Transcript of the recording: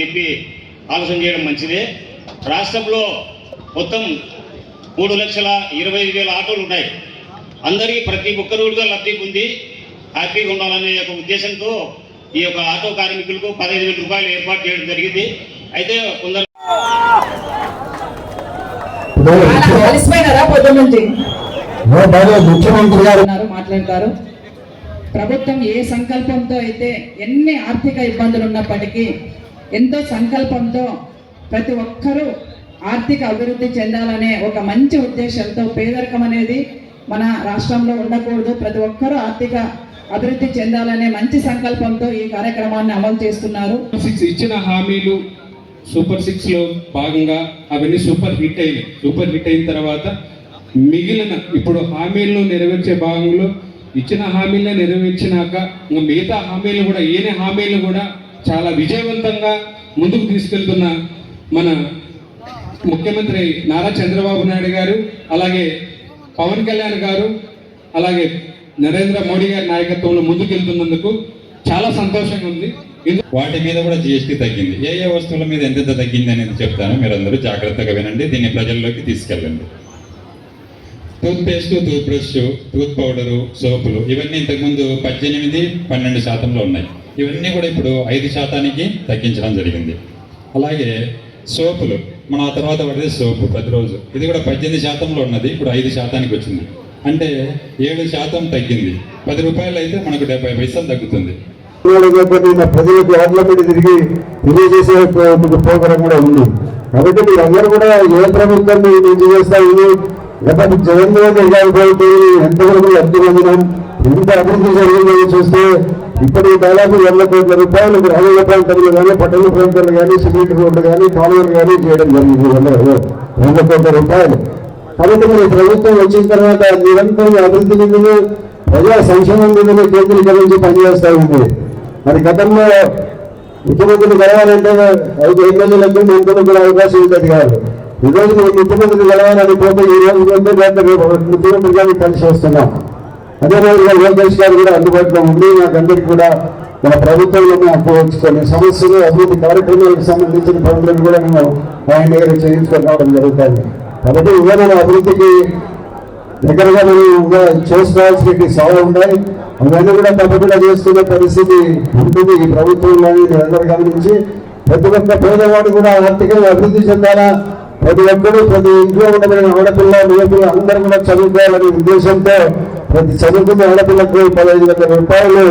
చెప్పి ఆలోచన చేయడం మంచిదే. రాష్ట్రంలో మొత్తం మూడు లక్షల ఇరవై ఐదు వేల ఆటోలు ఉన్నాయి. అందరికీ ప్రతి ఒక్కరు కూడా లబ్ధి పొంది హ్యాపీగా ఉండాలనే ఒక ఉద్దేశంతో ఈ యొక్క ఆటో కార్మికులకు పదహైదు వేల రూపాయలు ఏర్పాటు చేయడం జరిగింది. అయితే కొందరు ముఖ్యమంత్రి గారు. మాట్లాడతారు. ప్రభుత్వం ఏ సంకల్పంతో అయితే ఎన్ని ఆర్థిక ఇబ్బందులు ఉన్నప్పటికీ ఎంతో సంకల్పంతో ప్రతి ఒక్కరూ ఆర్థిక అభివృద్ధి చెందాలనే ఒక మంచి ఉద్దేశంతో పేదరికం అనేది మన రాష్ట్రంలో ఉండకూడదు. ప్రతి ఒక్కరూ ఆర్థిక అభివృద్ధి చెందాలనే మంచి సంకల్పంతో ఈ కార్యక్రమాన్ని అమలు చేస్తున్నారు. సిక్స్ ఇచ్చిన హామీలు సూపర్ సిక్స్లో భాగంగా అవన్నీ సూపర్ హిట్ అయినాయి. సూపర్ హిట్ అయిన తర్వాత మిగిలిన ఇప్పుడు హామీలను నెరవేర్చే భాగంలో ఇచ్చిన హామీలను నెరవేర్చినాక ఇంకా మిగతా హామీలు కూడా ఏనే హామీలు కూడా చాలా విజయవంతంగా ముందుకు తీసుకెళ్తున్న మన ముఖ్యమంత్రి నారా చంద్రబాబు నాయుడు గారు అలాగే పవన్ కళ్యాణ్ గారు అలాగే నరేంద్ర మోడీ గారి నాయకత్వంలో ముందుకెళ్తున్నందుకు చాలా సంతోషంగా ఉంది. వాటి మీద కూడా జిఎస్టీ తగ్గింది. ఏ ఏ వస్తువుల మీద ఎంతెంత తగ్గింది అనేది చెప్తాను. మీరందరూ జాగ్రత్తగా వినండి. దీన్ని ప్రజల్లోకి తీసుకెళ్ళండి. Toothpaste tooth brush tooth powder సోపులు ఇవన్నీ ఇంతకుముందు పద్దెనిమిది పన్నెండు శాతంలో ఉన్నాయి. ఇవన్నీ కూడా ఇప్పుడు ఐదు శాతానికి తగ్గించడం జరిగింది. అలాగే సోపులు మన ఆ తర్వాత పడేది సోపు ప్రతిరోజు. ఇది కూడా పద్దెనిమిది శాతంలో ఉన్నది ఇప్పుడు ఐదు శాతానికి వచ్చింది. అంటే ఏడు శాతం తగ్గింది. పది రూపాయలు అయితే మనకు డెబ్బై పైసలు తగ్గుతుంది. ప్రజలకు ప్రజలకు మీద తిరిగి తెలియజేసే ప్రోగ్రాం కూడా ఉంది. కాబట్టి మీరందరూ కూడా ఏ ప్రభుత్వం మేము చేస్తాము గత జగన్మోహన్ రెడ్డి గారి ఎంతవరకు లబ్ధి పొందినాం ఎంత అభివృద్ధి జరిగిందని చూస్తే ఇప్పటికి దాదాపు వంద కోట్ల రూపాయలు గ్రామీణ ప్రాంతాలు కానీ పట్టణ ప్రాంతాలు కానీ సిమెంట్ రోడ్లు కానీ కాలువలు కానీ చేయడం జరిగింది. వంద కోట్ల రూపాయలు. కాబట్టి మరి ప్రభుత్వం వచ్చిన తర్వాత నిరంతరం అభివృద్ధి నిధులు ప్రజా సంక్షేమం నిధులు కేంద్రీకరించి పనిచేస్తూ ఉంది. మరి గతంలో ముఖ్యమంత్రిని కలవాలంటే ఐదు ఎమ్మెల్యేలకు మంత్రులకు కూడా అవకాశం ఉండేది కాదు. ఈ రోజు మేము ముఖ్యమంత్రిని గెలవాలని పోతే ఈ రోజు కొంటే రేపు ముఖ్యమంత్రి గారిని కలిసి వస్తున్నాం. అదే రోజుగా లోకేష్ గారు కూడా అందుబాటులో ఉండి నాకు అందరికీ కూడా మన ప్రభుత్వంలోనే అప్పవచ్చుకొని సమస్యలు అభివృద్ధి కార్యక్రమాలకు సంబంధించిన పనులను కూడా మేము ఆయన దగ్గర చేయించుకొని రావడం జరుగుతుంది. కాబట్టి ఇవాళ అభివృద్ధికి దగ్గరగా మనం చేసుకోవాల్సిన చాలా ఉన్నాయి. అవన్నీ కూడా తప్పకుండా చేసుకునే పరిస్థితి ఉంటుంది ఈ ప్రభుత్వంలోని అందరూ గమనించి. ప్రతి ఒక్క పేదవాడు కూడా ఆర్థికంగా అభివృద్ధి చెందాలా? ప్రతి ఒక్కరూ ప్రతి ఇంట్లో ఉండబడిన ఆడపిల్ల మగపిల్ల అందరూ కూడా చదువుకోవాలనే ఉద్దేశంతో ప్రతి చదువుకున్న ఆడపిల్లకు పదహైదు వందల రూపాయలు